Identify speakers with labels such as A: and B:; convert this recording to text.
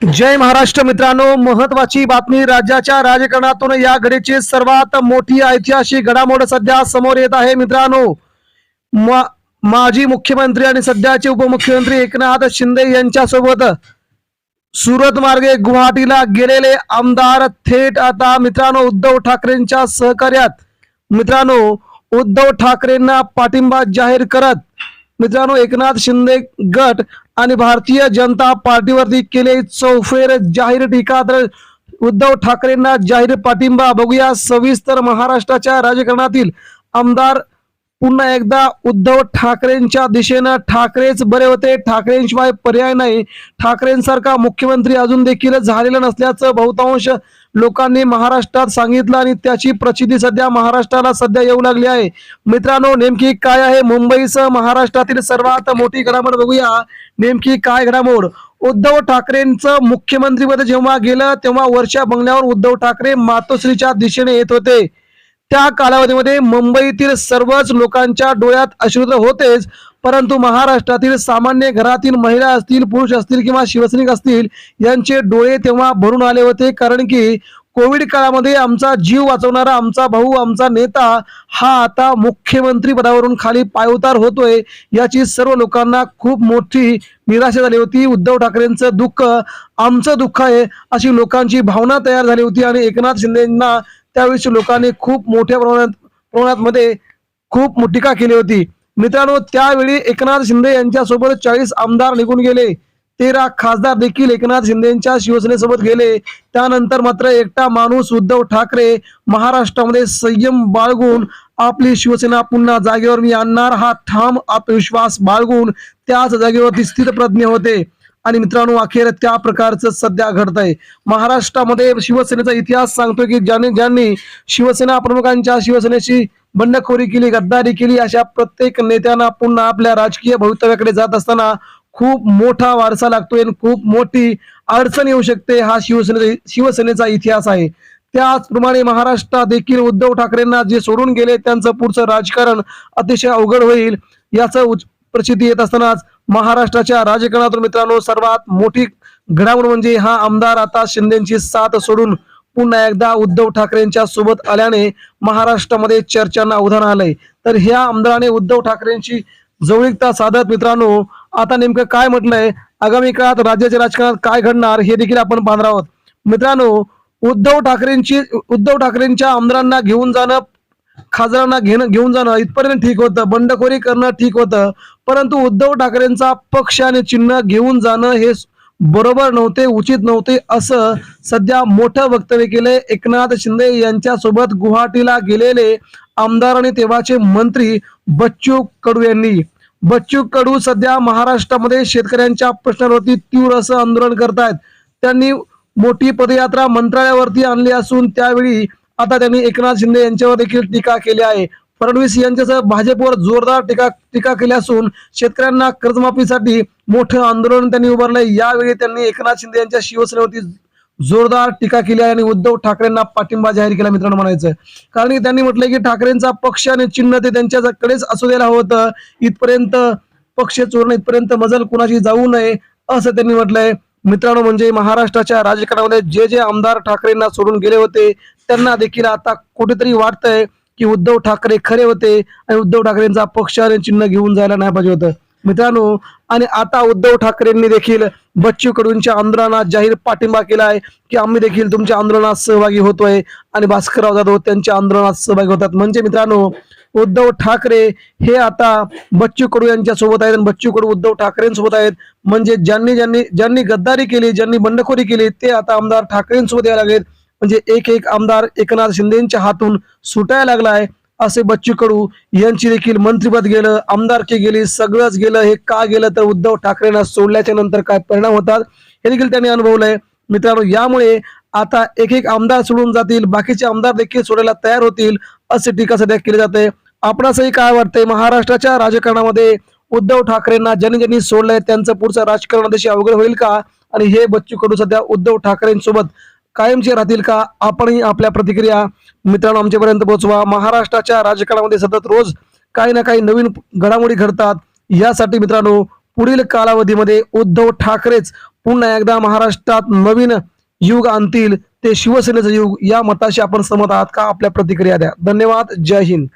A: जय महाराष्ट्र मित्रांनो महत्वाची बातमी राज्याच्या राजकारणातून या घडीची सर्वात मोठी ऐतिहासिक घडामोड सध्या समोर येत आहे मित्रांनो. मा- माजी मुख्यमंत्री आणि सध्याचे उपमुख्यमंत्री एकनाथ शिंदे यांच्यासोबत सुरत मार्गे गुवाहाटीला गेलेले आमदार थेट आता मित्रांनो उद्धव ठाकरेंच्या सहकार्यात. मित्रांनो उद्धव ठाकरेंना पाठिंबा जाहीर करत मित्रांनो एकनाथ शिंदे गट आणि भारतीय जनता पार्टीवरती केले चौफेर जाहीर टीका. तर उद्धव ठाकरेंना जाहीर पाठिंबा बघूया. सविस्तर महाराष्ट्राच्या राजकारणातील आमदार पुन्हा एकदा उद्धव ठाकरेंच्या दिशेनं ठाकरेच बरे होते. ठाकरेंशिवाय पर्याय नाही. ठाकरेंसारखा मुख्यमंत्री अजून देखील झालेला नसल्याचं बहुतांश लोकांनी महाराष्ट्रात सांगितलं आणि त्याची प्रचिती सध्या महाराष्ट्राला सध्या येऊ लागली आहे. मित्रांनो नेमकी काय आहे? मुंबईसह महाराष्ट्रातील सर्वात मोठी घडामोड बघूया. नेमकी काय घडामोड? उद्धव ठाकरेंचं मुख्यमंत्रीपद जेव्हा गेलं तेव्हा वर्षा बंगल्यावर उद्धव ठाकरे मातोश्रीच्या दिशेने येत होते. त्या कालावधीमध्ये मुंबईतील सर्वच लोकांच्या डोळ्यात अश्रुत होतेच. परंतु महाराष्ट्रातील सामान्य घरातील महिला असतील पुरुष असतील किंवा शिवसैनिक असतील यांचे डोळे तेव्हा भरून आले होते. कारण की कोविड काळामध्ये आमचा जीव वाचवणारा आमचा भाऊ आमचा नेता हा आता मुख्यमंत्री पदावरून खाली पायउतार होतोय याची सर्व लोकांना खूप मोठी निराशा झाली होती. उद्धव ठाकरेंचं दुःख आमचं दुःख आहे अशी लोकांची भावना तयार झाली होती आणि एकनाथ शिंदेना त्यावेळी लोकांनी खूप मोठ्या प्रमाणात प्रमाणात मध्ये खूप टीका केली होती. मित्रांनो त्यावेळी एकनाथ शिंदे यांच्यासोबत चाळीस आमदार निघून गेले. तेरा खासदार देखील एकनाथ शिंदेच्या शिवसेनेसोबत गेले. त्यानंतर मात्र एकटा माणूस उद्धव ठाकरे महाराष्ट्रामध्ये संयम बाळगून आपली शिवसेना पुन्हा जागेवर मी आणणार. हा ठाम आत्मविश्वास बाळगून त्याच जागेवरती स्थितप्रज्ञ होते. आणि मित्रांनो अखेर त्या प्रकारचं सध्या घडत आहे महाराष्ट्रामध्ये शिवसेनेचा इतिहास सांगतो की ज्याने ज्यांनी शिवसेना प्रमुखांच्या शिवसेनेशी बंडखोरी केली गद्दारी केली अशा प्रत्येक नेत्यांना पुन्हा आपल्या राजकीय भवितव्याकडे जात असताना खूप मोठा वारसा लागतोय आणि खूप मोठी अडचण येऊ शकते हा शिवसेने शिवसेनेचा इतिहास आहे. त्याचप्रमाणे महाराष्ट्रात देखील उद्धव ठाकरेंना जे सोडून गेले त्यांचं पुढचं राजकारण अतिशय अवघड होईल याचं प्रसिद्धी येत असतानाच महाराष्ट्राच्या राजकारणातून मित्रांनो सर्वात मोठी घडामोड म्हणजे हा आमदार आता शिंदेची साथ सोडून पुन्हा एकदा उद्धव ठाकरेंच्या सोबत आल्याने महाराष्ट्रामध्ये चर्चांना उधाण आलंय. तर ह्या आमदाराने उद्धव ठाकरेंची जवळीकता साधत मित्रांनो आता नेमकं काय म्हटलंय? आगामी काळात राज्याच्या राजकारणात काय घडणार हे देखील आपण पाहणार आहोत. मित्रांनो उद्धव ठाकरेंची उद्धव ठाकरेंच्या आमदारांना घेऊन जाणं खासदारांना घेणं घेऊन जाणं इथपर्यंत ठीक होतं. बंडखोरी करणं ठीक होतं. परंतु उद्धव ठाकरेंचा पक्ष आणि चिन्ह घेऊन जाणं हे बरोबर नव्हते उचित नव्हते असं सध्या मोठं वक्तव्य केले एकनाथ शिंदे यांच्यासोबत गुवाहाटीला गेलेले आमदार आणि तेव्हाचे मंत्री बच्चू कडू यांनी. बच्चू कडू सध्या महाराष्ट्रामध्ये शेतकऱ्यांच्या प्रश्नांवरती तीव्र असं आंदोलन करतायत. त्यांनी मोठी पदयात्रा मंत्रालयावरती आणली असून त्यावेळी आता त्यांनी एकनाथ शिंदे यांच्यावर देखील टीका केली आहे. फडणवीस यांच्यासह भाजपवर जोरदार टीका टीका केली असून शेतकऱ्यांना कर्जमाफीसाठी मोठं आंदोलन त्यांनी उभारलंय. यावेळी त्यांनी एकनाथ शिंदे यांच्या शिवसेनेवरती जोरदार टीका केली आहे आणि उद्धव ठाकरेंना पाठिंबा जाहीर केला मित्रांनो म्हणायचं कारण की त्यांनी म्हटलंय की ठाकरेंचा पक्ष आणि चिन्ह ते त्यांच्याकडेच असू द्यायला होतं. इथपर्यंत पक्ष चोरण इथपर्यंत मजल कुणाशी जाऊ नये असं त्यांनी म्हटलंय. मित्रांनो म्हणजे महाराष्ट्राच्या राजकारणामध्ये जे जे आमदार ठाकरेंना सोडून गेले होते त्यांना देखील आता कुठेतरी वाटतंय की उद्धव ठाकरे खरे होते आणि उद्धव ठाकरेंचा पक्ष आणि चिन्ह घेऊन जायला नाही पाहिजे होतं. मित्रांनो आणि आता उद्धव ठाकरेंनी देखील बच्चू कडूंच्या आंदोलनात जाहीर पाठिंबा केला आहे की आम्ही देखील तुमच्या आंदोलनात सहभागी होतोय आणि भास्करराव जाधव त्यांच्या आंदोलनात सहभागी होतात. म्हणजे मित्रांनो उद्धव ठाकरे हे आता बच्चू कडू यांच्यासोबत आहेत आणि बच्चू कडू उद्धव ठाकरेंसोबत आहेत. म्हणजे ज्यांनी ज्यांनी ज्यांनी गद्दारी केली ज्यांनी बंडखोरी केली ते आता आमदार ठाकरेंसोबत यायला लागलेत. म्हणजे एक एक आमदार एकनाथ शिंदेच्या हातून सुटायला लागलाय असे बच्चू कडू यांची देखील मंत्रिपद गेलं आमदारकी गेली सगळंच गेलं. हे का गेलं तर उद्धव ठाकरेंना सोडल्याच्या नंतर काय परिणाम होतात हे देखील त्यांनी अनुभवलंय. मित्रांनो यामुळे आता एक एक आमदार सोडून जातील बाकीचे आमदार देखील सोडायला तयार होतील असे टीका सध्या केली जाते. आपणासही काय वाटतंय? महाराष्ट्राच्या राजकारणामध्ये उद्धव ठाकरेंना ज्यांनी ज्यांनी सोडलंय त्यांचं पुढचं राजकारण अवघड होईल का? आणि हे बच्चू कडू सध्या उद्धव ठाकरेंसोबत कायमचे राहतील का? आपणही आपल्या प्रतिक्रिया मित्रांनो आमच्यापर्यंत पोहोचवा. महाराष्ट्राच्या राजकारणामध्ये सतत रोज काही ना काही नवीन घडामोडी घडतात. यासाठी मित्रांनो पुढील कालावधीमध्ये उद्धव ठाकरेच पुन्हा एकदा महाराष्ट्रात नवीन युग आणतील. ते शिवसेनेचं युग या मताशी आपण सहमत आहात का? आपल्या प्रतिक्रिया द्या. धन्यवाद. जय हिंद.